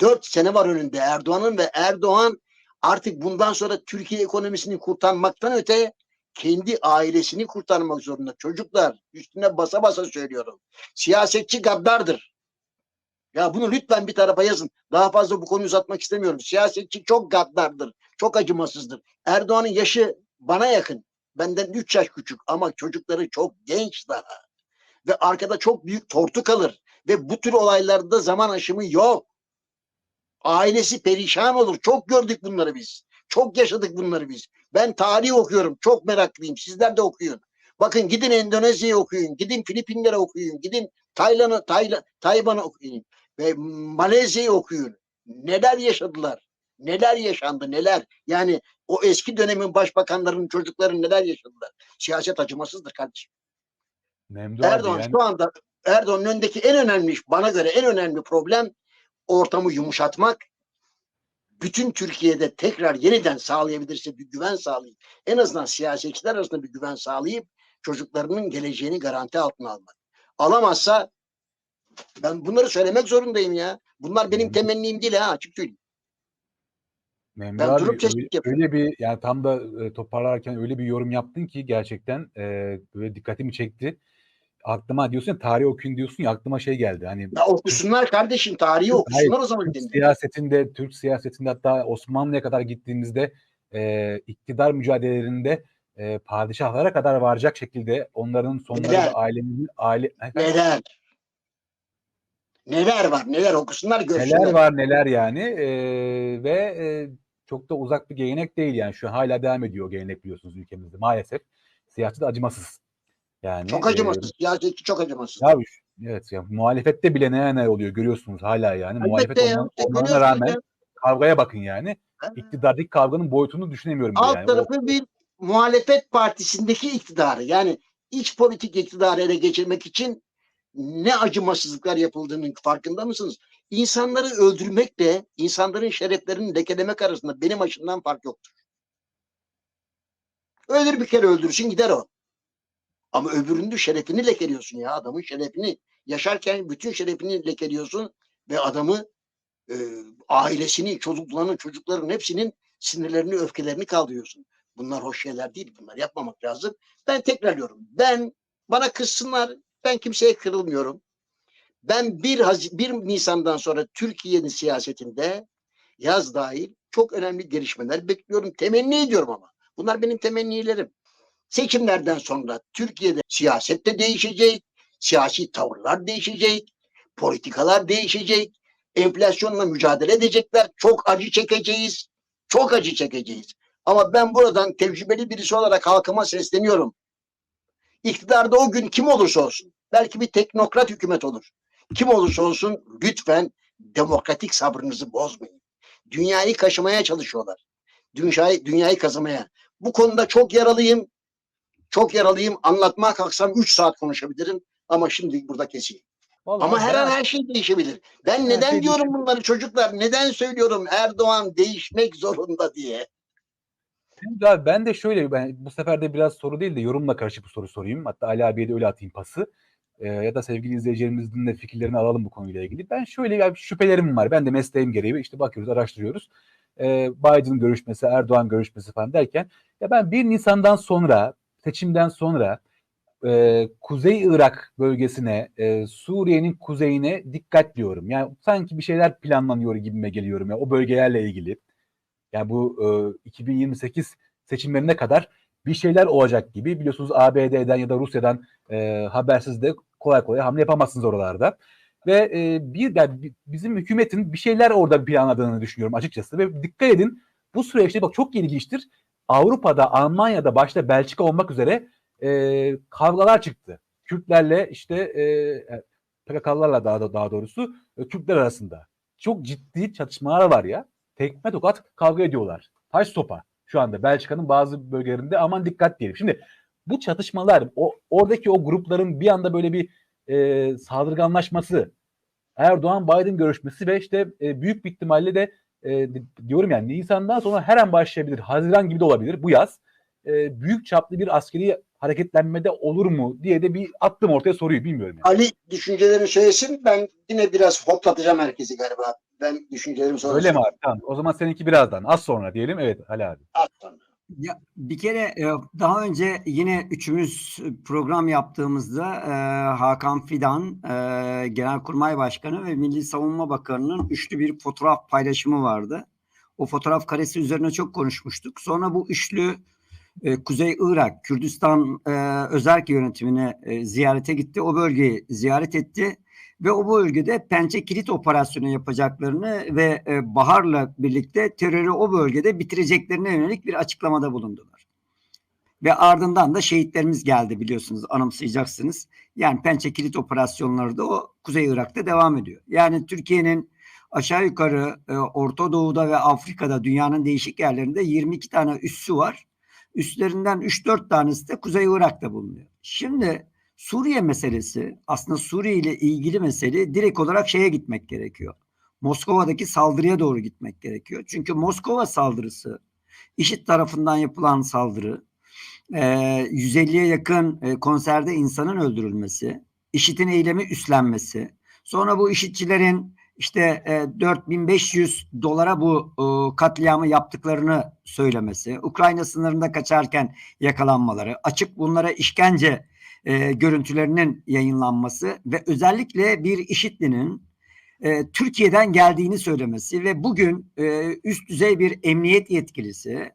Dört sene var önünde Erdoğan'ın ve Erdoğan artık bundan sonra Türkiye ekonomisini kurtarmaktan öte kendi ailesini kurtarmak zorunda. Çocuklar üstüne basa basa söylüyorum. Siyasetçi gaddardır. Ya bunu lütfen bir tarafa yazın. Daha fazla bu konuyu uzatmak istemiyorum. Siyasetçi çok gaddardır. Çok acımasızdır. Erdoğan'ın yaşı bana yakın. Benden 3 yaş küçük ama çocukları çok genç daha. Ve arkada çok büyük tortu kalır. Ve bu tür olaylarda zaman aşımı yok. Ailesi perişan olur. Çok gördük bunları biz. Çok yaşadık bunları biz. Ben tarih okuyorum. Çok meraklıyım. Sizler de okuyun. Bakın gidin Endonezya'yı okuyun. Gidin Filipinlere okuyun. Gidin Tayland'ı, Tayla, Tayvan'ı okuyun. Ve Malezya'yı okuyun. Neler yaşadılar? Neler yaşandı? Neler? Yani o eski dönemin başbakanlarının çocukları neler yaşadılar? Siyaset acımasızdır kardeşim. Memdu Erdoğan yani şu anda Erdoğan'ın önündeki en önemli bana göre en önemli problem ortamı yumuşatmak. Bütün Türkiye'de tekrar yeniden sağlayabilirse bir güven sağlayıp en azından siyasetçiler arasında bir güven sağlayıp çocuklarının geleceğini garanti altına almak. Alamazsa ben bunları söylemek zorundayım ya. Bunlar benim temennim değil ha açık söyleyeyim. Memdu Ben abi durup öyle, yapıyorum. öyle bir yani tam da e, toparlarken öyle bir yorum yaptın ki gerçekten e, böyle dikkatimi çekti. Aklıma diyorsun ya tarih okuyun diyorsun ya aklıma şey geldi. Hani Ya okusunlar kardeşim tarihi okusunlar o zaman. Türk siyasetinde, Türk siyasetinde hatta Osmanlı'ya kadar gittiğimizde e, iktidar mücadelelerinde e, padişahlara kadar varacak şekilde onların sonları ailemizin aile Neler? Neler var? Neler okusunlar görsünler. neler var neler yani e, ve e, çok da uzak bir gelenek değil yani şu hala devam ediyor gelenek biliyorsunuz ülkemizde maalesef siyaset acımasız yani Çok e, acımasız. Siyasetçi çok acımasız. ya, evet ya muhalefette bile ne ne oluyor görüyorsunuz hala yani muhalefet ya. olma- İşte olmalarına görüyorsunuz rağmen ya. kavgaya bakın yani Ha. iktidardaki kavganın boyutunu düşünemiyorum Alt yani. O- tarafı bir muhalefet partisindeki iktidarı yani iç politik iktidarı ele geçirmek için ne acımasızlıklar yapıldığının farkında mısınız? İnsanları öldürmekle insanların şereflerini lekelemek arasında benim açımdan fark yoktur. Öldür bir kere öldürsün gider o. Ama öbürünün de şerefini lekeliyorsun ya adamın şerefini. Yaşarken bütün şerefini lekeliyorsun ve adamı e, ailesini, çocuklarını, çocukların hepsinin sinirlerini, öfkelerini kaldırıyorsun. Bunlar hoş şeyler değil. Bunlar yapmamak lazım. Ben tekrarlıyorum. Ben bana kızsınlar. Ben kimseye kırılmıyorum. Ben 1, Haz- 1 Nisan'dan sonra Türkiye'nin siyasetinde yaz dahil çok önemli gelişmeler bekliyorum. Temenni ediyorum ama. Bunlar benim temennilerim. Seçimlerden sonra Türkiye'de siyaset de değişecek. Siyasi tavırlar değişecek. Politikalar değişecek enflasyonla mücadele edecekler. Çok acı çekeceğiz. Çok acı çekeceğiz. Ama ben buradan tecrübeli birisi olarak halkıma sesleniyorum. İktidarda o gün kim olursa olsun, belki bir teknokrat hükümet olur. Kim olursa olsun lütfen demokratik sabrınızı bozmayın. Dünyayı kaşımaya çalışıyorlar. Dünyayı, dünyayı kazımaya. Bu konuda çok yaralıyım. Çok yaralıyım. Anlatmaya kalksam 3 saat konuşabilirim. Ama şimdi burada keseyim. Vallahi Ama her an her şey değişebilir. Ben Her neden şey diyorum bunları çocuklar? Neden söylüyorum Erdoğan değişmek zorunda diye? Şimdi abi ben de şöyle ben bu sefer de biraz soru değil de yorumla karışık bir soru sorayım. Hatta Ali abiye de öyle atayım pası. Ee, ya da sevgili izleyicilerimizin de fikirlerini alalım bu konuyla ilgili. Ben şöyle ya şüphelerim var. Ben de mesleğim gereği işte bakıyoruz, araştırıyoruz. Ee, Biden görüşmesi, Erdoğan görüşmesi falan derken ya ben 1 Nisan'dan sonra seçimden sonra e, Kuzey Irak bölgesine, e, Suriye'nin kuzeyine dikkat diyorum. Yani sanki bir şeyler planlanıyor gibime geliyorum ya o bölgelerle ilgili. Yani bu e, 2028 seçimlerine kadar bir şeyler olacak gibi. Biliyorsunuz ABD'den ya da Rusya'dan e, habersiz de kolay kolay hamle yapamazsınız oralarda. Ve e, bir yani bi- bizim hükümetin bir şeyler orada planladığını düşünüyorum açıkçası. Ve dikkat edin bu süreçte bak çok ilginçtir. Avrupa'da, Almanya'da başta Belçika olmak üzere e, kavgalar çıktı. Kürtlerle işte e, PKK'larla daha, daha doğrusu e, Türkler arasında. Çok ciddi çatışmalar var ya tekme tokat kavga ediyorlar. Taş sopa şu anda Belçika'nın bazı bölgelerinde aman dikkat diyelim. Şimdi bu çatışmalar o oradaki o grupların bir anda böyle bir e, saldırganlaşması Erdoğan Biden görüşmesi ve işte e, büyük bir ihtimalle de e, diyorum yani Nisan'dan sonra her an başlayabilir. Haziran gibi de olabilir bu yaz. E, büyük çaplı bir askeri hareketlenmede olur mu diye de bir attım ortaya soruyu bilmiyorum yani. Ali düşüncelerini söylesin. Ben yine biraz hoplatacağım herkesi galiba. Ben düşüncelerimi sonra Öyle mi abi? Tamam. O zaman seninki birazdan. Az sonra diyelim. Evet Ali abi. Az sonra. Ya, bir kere e, daha önce yine üçümüz program yaptığımızda e, Hakan Fidan, e, Genelkurmay Başkanı ve Milli Savunma Bakanı'nın üçlü bir fotoğraf paylaşımı vardı. O fotoğraf karesi üzerine çok konuşmuştuk. Sonra bu üçlü Kuzey Irak, Kürdistan özerk yönetimine ziyarete gitti. O bölgeyi ziyaret etti ve o bölgede pençe kilit operasyonu yapacaklarını ve e, Bahar'la birlikte terörü o bölgede bitireceklerine yönelik bir açıklamada bulundular. Ve ardından da şehitlerimiz geldi biliyorsunuz anımsayacaksınız. Yani pençe kilit operasyonları da o Kuzey Irak'ta devam ediyor. Yani Türkiye'nin aşağı yukarı e, Orta Doğu'da ve Afrika'da dünyanın değişik yerlerinde 22 tane üssü var. Üstlerinden 3-4 tanesi de Kuzey Irak'ta bulunuyor. Şimdi Suriye meselesi aslında Suriye ile ilgili mesele direkt olarak şeye gitmek gerekiyor. Moskova'daki saldırıya doğru gitmek gerekiyor. Çünkü Moskova saldırısı IŞİD tarafından yapılan saldırı e, 150'ye yakın e, konserde insanın öldürülmesi, IŞİD'in eylemi üstlenmesi, sonra bu IŞİD'çilerin işte e, 4500 dolara bu e, katliamı yaptıklarını söylemesi, Ukrayna sınırında kaçarken yakalanmaları, açık bunlara işkence e, görüntülerinin yayınlanması ve özellikle bir IŞİD'linin e, Türkiye'den geldiğini söylemesi ve bugün e, üst düzey bir emniyet yetkilisi,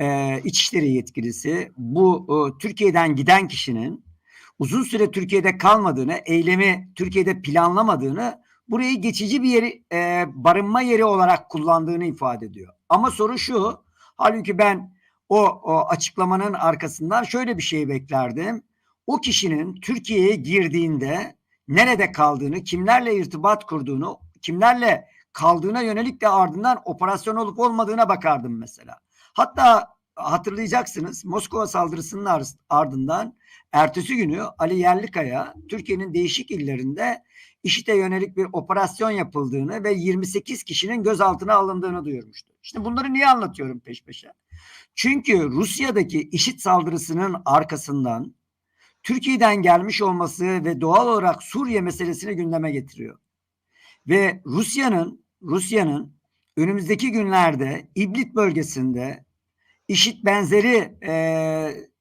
e, İçişleri yetkilisi bu e, Türkiye'den giden kişinin uzun süre Türkiye'de kalmadığını, eylemi Türkiye'de planlamadığını, burayı geçici bir yeri, e, barınma yeri olarak kullandığını ifade ediyor. Ama soru şu, halbuki ben o, o açıklamanın arkasından şöyle bir şey beklerdim o kişinin Türkiye'ye girdiğinde nerede kaldığını, kimlerle irtibat kurduğunu, kimlerle kaldığına yönelik de ardından operasyon olup olmadığına bakardım mesela. Hatta hatırlayacaksınız Moskova saldırısının ardından ertesi günü Ali Yerlikaya Türkiye'nin değişik illerinde IŞİD'e yönelik bir operasyon yapıldığını ve 28 kişinin gözaltına alındığını duyurmuştu. Şimdi bunları niye anlatıyorum peş peşe? Çünkü Rusya'daki IŞİD saldırısının arkasından Türkiye'den gelmiş olması ve doğal olarak Suriye meselesini gündeme getiriyor. Ve Rusya'nın Rusya'nın önümüzdeki günlerde İblit bölgesinde IŞİD benzeri e,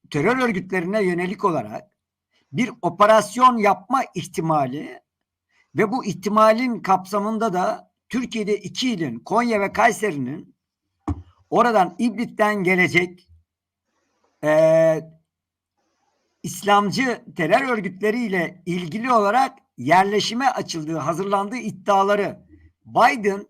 terör örgütlerine yönelik olarak bir operasyon yapma ihtimali ve bu ihtimalin kapsamında da Türkiye'de iki ilin Konya ve Kayseri'nin oradan İblit'ten gelecek e, İslamcı terör örgütleriyle ilgili olarak yerleşime açıldığı, hazırlandığı iddiaları Biden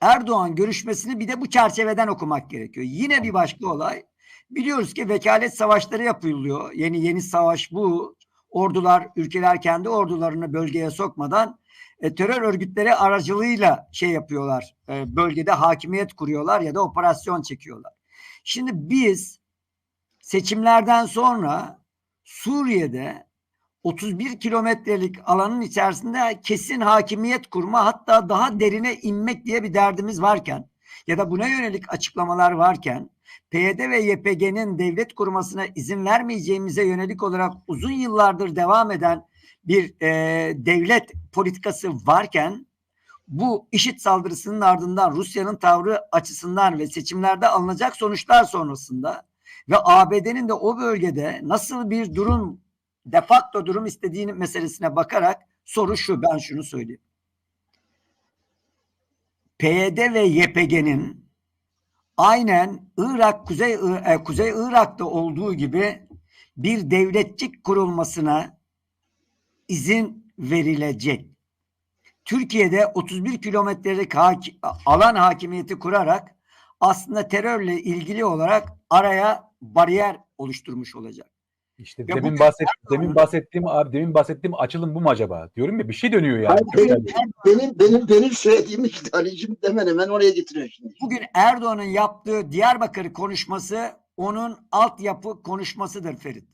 Erdoğan görüşmesini bir de bu çerçeveden okumak gerekiyor. Yine bir başka olay. Biliyoruz ki vekalet savaşları yapılıyor. Yeni yeni savaş bu. Ordular, ülkeler kendi ordularını bölgeye sokmadan e, terör örgütleri aracılığıyla şey yapıyorlar. E, bölgede hakimiyet kuruyorlar ya da operasyon çekiyorlar. Şimdi biz seçimlerden sonra Suriye'de 31 kilometrelik alanın içerisinde kesin hakimiyet kurma hatta daha derine inmek diye bir derdimiz varken ya da buna yönelik açıklamalar varken PYD ve YPG'nin devlet kurmasına izin vermeyeceğimize yönelik olarak uzun yıllardır devam eden bir e, devlet politikası varken bu IŞİD saldırısının ardından Rusya'nın tavrı açısından ve seçimlerde alınacak sonuçlar sonrasında ve ABD'nin de o bölgede nasıl bir durum de facto durum istediğini meselesine bakarak soru şu ben şunu söyleyeyim. PYD ve YPG'nin aynen Irak Kuzey e, Kuzey Irak'ta olduğu gibi bir devletçik kurulmasına izin verilecek. Türkiye'de 31 kilometrelik alan hakimiyeti kurarak aslında terörle ilgili olarak araya bariyer oluşturmuş olacak. İşte Ya demin bahset, demin bahsettiğim abi demin bahsettiğim açılım bu mu acaba? Diyorum ya bir şey dönüyor yani. Hayır, benim, benim, benim, benim söylediğim tanecim hemen hemen oraya getiriyor şimdi. Bugün Erdoğan'ın yaptığı Diyarbakır konuşması onun altyapı konuşmasıdır Ferit.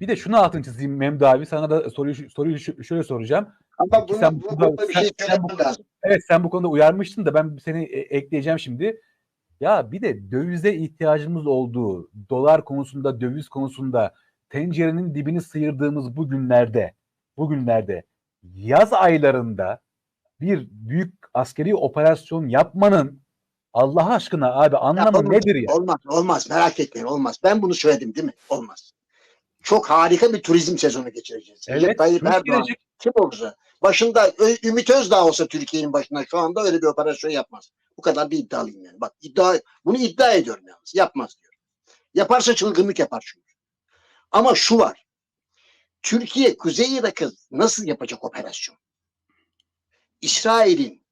Bir de şunu altını çizeyim Memdu abi. Sana da soruyu, soruyu şöyle soracağım. Ama bunu, Sen bu burada- konuda bir sen- şey sen söylemem bu- lazım. Evet sen bu konuda uyarmıştın da ben seni e, ekleyeceğim şimdi. Ya bir de dövize ihtiyacımız olduğu, dolar konusunda, döviz konusunda tencerenin dibini sıyırdığımız bu günlerde, bu günlerde yaz aylarında bir büyük askeri operasyon yapmanın Allah aşkına abi anlamı olmaz. nedir ya? Olmaz, olmaz. Merak etmeyin, olmaz. Ben bunu söyledim değil mi? Olmaz. Çok harika bir turizm sezonu geçireceğiz. Recep Evet, Tayyip turist Erdoğan gelecek. kim olursa. Başında Ümit Özdağ olsa Türkiye'nin başında şu anda öyle bir operasyon yapmaz. Bu kadar bir iddialıyım yani. Bak iddia, bunu iddia ediyorum yalnız. Yapmaz diyorum. Yaparsa çılgınlık yapar çünkü. Ama şu var. Türkiye Kuzey Irak'ı nasıl yapacak operasyon? İsrail'in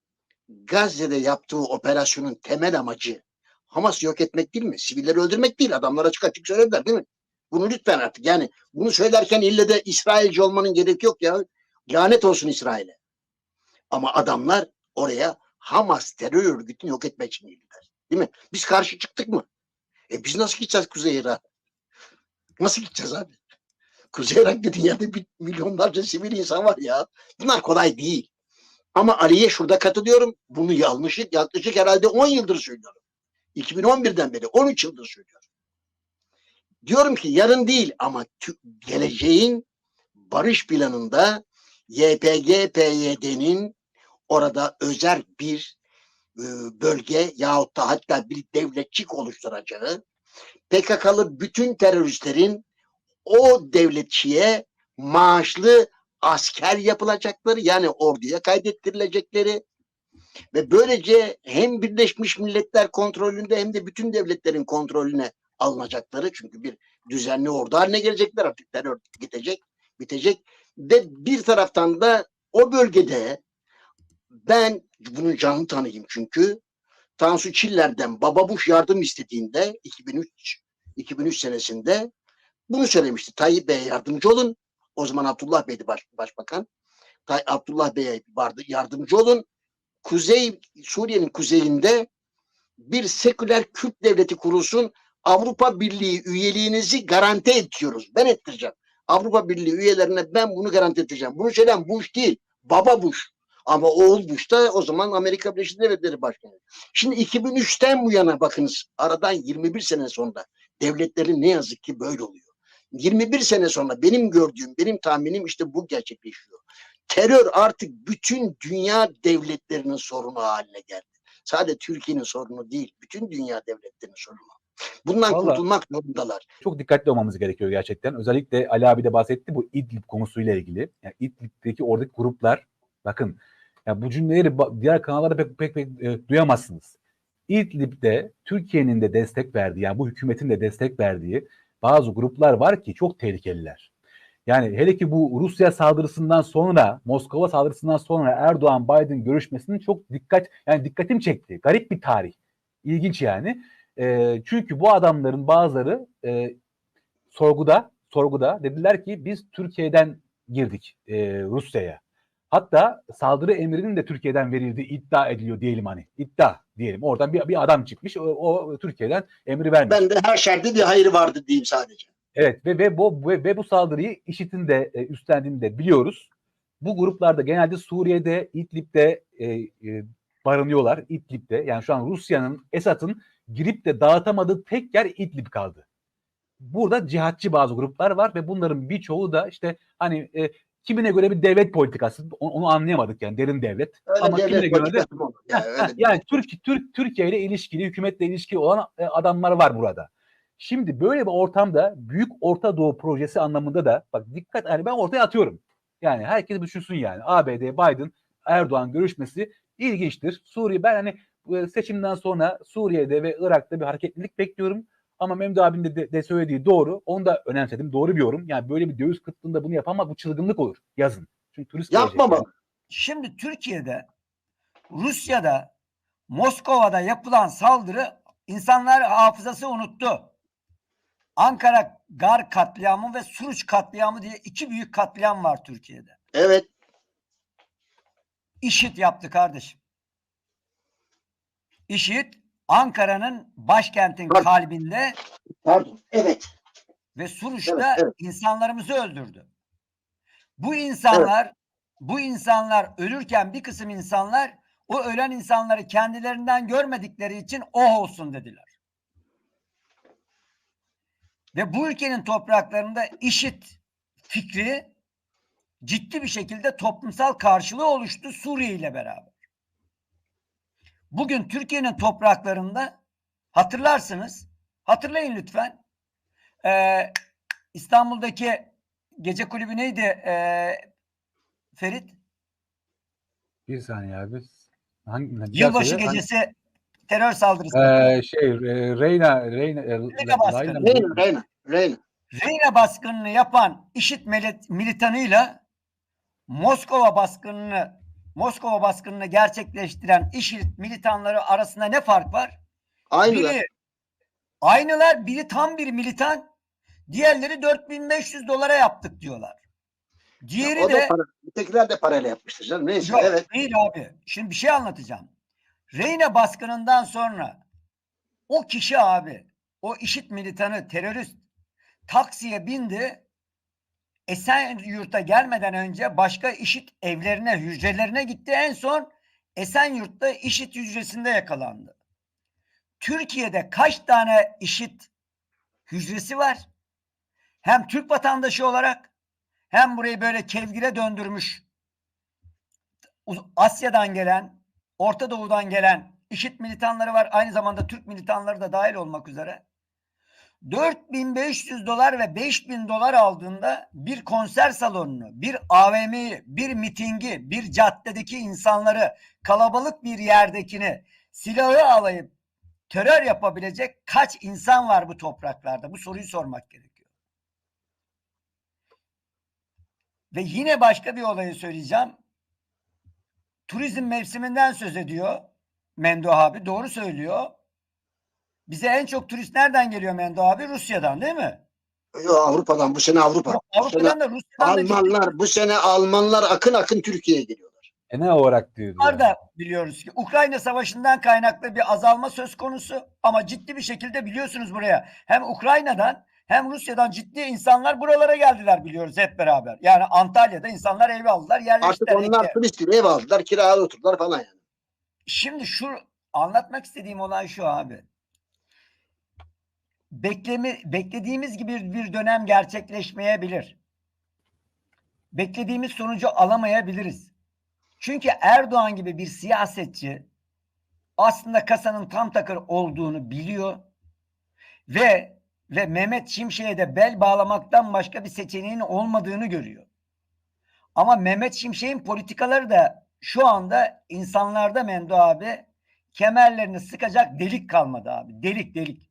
Gazze'de yaptığı operasyonun temel amacı Hamas'ı yok etmek değil mi? Sivilleri öldürmek değil. Adamlar açık açık söylediler değil mi? Bunu lütfen artık yani bunu söylerken ille de İsrailci olmanın gerek yok ya. Lanet olsun İsrail'e. Ama adamlar oraya Hamas terör örgütünü yok etmek için girdiler. Değil mi? Biz karşı çıktık mı? E biz nasıl gideceğiz Kuzey Irak'a? Nasıl gideceğiz abi? Kuzey Irak'ta dünyada bir milyonlarca sivil insan var ya. Bunlar kolay değil. Ama Ali'ye şurada katılıyorum. Bunu yanlışlık yaklaşık herhalde 10 yıldır söylüyorum. 2011'den beri 13 yıldır söylüyorum. Diyorum ki yarın değil ama geleceğin barış planında YPG PYD'nin orada özel bir e, bölge yahut da hatta bir devletçik oluşturacağı PKK'lı bütün teröristlerin o devletçiye maaşlı asker yapılacakları yani orduya kaydettirilecekleri ve böylece hem Birleşmiş Milletler kontrolünde hem de bütün devletlerin kontrolüne alınacakları çünkü bir düzenli ordu haline gelecekler artık terör gidecek bitecek ve bir taraftan da o bölgede ben bunun canlı tanıyayım çünkü Tansu Çiller'den Baba Bush yardım istediğinde 2003 2003 senesinde bunu söylemişti. Tayyip Bey'e yardımcı olun. O zaman Abdullah Bey'di baş, başbakan. Tay, Abdullah Bey'e yardımcı olun. Kuzey Suriye'nin kuzeyinde bir seküler Kürt devleti kurulsun. Avrupa Birliği üyeliğinizi garanti ediyoruz. Ben ettireceğim. Avrupa Birliği üyelerine ben bunu garanti edeceğim. Bunu söyleyen Bush değil. Baba Bush. Ama oğul Bush da o zaman Amerika Birleşik Devletleri Başkanı. Şimdi 2003'ten bu yana bakınız aradan 21 sene sonra devletlerin ne yazık ki böyle oluyor. 21 sene sonra benim gördüğüm, benim tahminim işte bu gerçekleşiyor. Terör artık bütün dünya devletlerinin sorunu haline geldi. Sadece Türkiye'nin sorunu değil, bütün dünya devletlerinin sorunu. Bundan Vallahi- kurtulmak zorundalar. Çok dikkatli olmamız gerekiyor gerçekten. Özellikle Ali abi de bahsetti bu İdlib konusuyla ilgili. Yani İdlib'deki oradaki gruplar bakın ya bu cümleleri diğer kanallarda pek pek, pek e, duyamazsınız. İdlib'de Türkiye'nin de destek verdiği yani bu hükümetin de destek verdiği bazı gruplar var ki çok tehlikeliler. Yani hele ki bu Rusya saldırısından sonra, Moskova saldırısından sonra Erdoğan Biden görüşmesinin çok dikkat yani dikkatim çekti. Garip bir tarih. İlginç yani. E, çünkü bu adamların bazıları e, sorguda sorguda dediler ki biz Türkiye'den girdik e, Rusya'ya. Hatta saldırı emrinin de Türkiye'den verildiği iddia ediliyor diyelim hani. iddia diyelim. Oradan bir, bir adam çıkmış o, o Türkiye'den emri vermiş. Ben de her şerde bir hayır vardı diyeyim sadece. Evet ve ve bu ve, ve bu saldırıyı IŞİD'in de e, üstlendiğini de biliyoruz. Bu gruplarda genelde Suriye'de, İdlib'de e, e, barınıyorlar. İdlib'de yani şu an Rusya'nın, Esad'ın girip de dağıtamadığı tek yer İdlib kaldı. Burada cihatçı bazı gruplar var ve bunların birçoğu da işte hani e, kimine göre bir devlet politikası onu, onu anlayamadık yani derin devlet. Öyle Ama kimine devlet göre de? Yani, öyle yani Türk, Türk Türkiye ile ilişkili, hükümetle ilişkili olan e, adamlar var burada. Şimdi böyle bir ortamda Büyük Orta Doğu projesi anlamında da bak dikkat hani ben ortaya atıyorum. Yani herkes düşünsün yani ABD Biden Erdoğan görüşmesi ilginçtir. Suriye ben hani e, seçimden sonra Suriye'de ve Irak'ta bir hareketlilik bekliyorum. Ama Memdu abinin de, de, de söylediği doğru. Onu da önemsedim. Doğru bir yorum. Yani böyle bir döviz kıtlığında bunu yapamaz. Bu çılgınlık olur. Yazın. Çünkü turist gelecek Yapmamalı. yani. Şimdi Türkiye'de, Rusya'da, Moskova'da yapılan saldırı insanlar hafızası unuttu. Ankara Gar katliamı ve Suruç katliamı diye iki büyük katliam var Türkiye'de. Evet. İşit yaptı kardeşim. İşit Ankara'nın başkentin Bak. kalbinde Pardon. Evet. ve Suruç'ta Evet, evet. insanlarımızı öldürdü. Bu insanlar bu insanlar ölürken bir kısım insanlar o ölen insanları kendilerinden görmedikleri için oh olsun dediler. Ve bu ülkenin topraklarında işit fikri ciddi bir şekilde toplumsal karşılığı oluştu Suriye ile beraber. Bugün Türkiye'nin topraklarında hatırlarsınız, hatırlayın lütfen. Ee, İstanbul'daki gece kulübü neydi ee, Ferit? Bir saniye abi. Hangi, Yılbaşı. Hangi- gecesi terör saldırısı. Ee, şey e, Reyna Reyna e, Reyna baskını. Reyna- Reyna, Reyna, Reyna. Baskınını yapan IŞİD mili- militanıyla Moskova baskınını Moskova baskınını gerçekleştiren IŞİD militanları arasında ne fark var? Aynılar. Biri aynılar, biri tam bir militan, diğerleri 4500 dolara yaptık diyorlar. Diğeri da de para. Ötekiler de parayla yapmıştır canım. Neyse Yok, evet. değil abi. Şimdi bir şey anlatacağım. Reyna baskınından sonra o kişi abi, o işit militanı, terörist taksiye bindi. Esenyurt'a gelmeden önce başka işit evlerine, hücrelerine gitti. En son Esenyurt'ta işit hücresinde yakalandı. Türkiye'de kaç tane işit hücresi var? Hem Türk vatandaşı olarak hem burayı böyle kevgire döndürmüş Asya'dan gelen, Orta Doğu'dan gelen IŞİD militanları var. Aynı zamanda Türk militanları da dahil olmak üzere. 4500 dolar ve 5000 dolar aldığında bir konser salonunu, bir AVM'yi, bir mitingi, bir caddedeki insanları, kalabalık bir yerdekini silahı alayıp terör yapabilecek kaç insan var bu topraklarda? Bu soruyu sormak gerekiyor. Ve yine başka bir olayı söyleyeceğim turizm mevsiminden söz ediyor Mendo abi. Doğru söylüyor. Bize en çok turist nereden geliyor Mendo abi? Rusya'dan değil mi? Yo, Avrupa'dan bu sene Avrupa. Bu sene Avrupa'dan da Rusya'dan da Almanlar bu sene Almanlar akın akın Türkiye'ye geliyorlar. E ne olarak diyor. Var da biliyoruz ki Ukrayna Savaşı'ndan kaynaklı bir azalma söz konusu ama ciddi bir şekilde biliyorsunuz buraya hem Ukrayna'dan hem Rusya'dan ciddi insanlar buralara geldiler biliyoruz hep beraber. Yani Antalya'da insanlar ev aldılar yerleştiler. Artık onlar turist gibi ev aldılar, kiraya oturdular falan yani. Şimdi şu anlatmak istediğim olay şu abi. Beklemi, beklediğimiz gibi bir dönem gerçekleşmeyebilir. Beklediğimiz sonucu alamayabiliriz. Çünkü Erdoğan gibi bir siyasetçi aslında kasanın tam takır olduğunu biliyor ve ve Mehmet Şimşek'e de bel bağlamaktan başka bir seçeneğin olmadığını görüyor. Ama Mehmet Şimşek'in politikaları da şu anda insanlarda Mendo abi kemerlerini sıkacak delik kalmadı abi. Delik delik.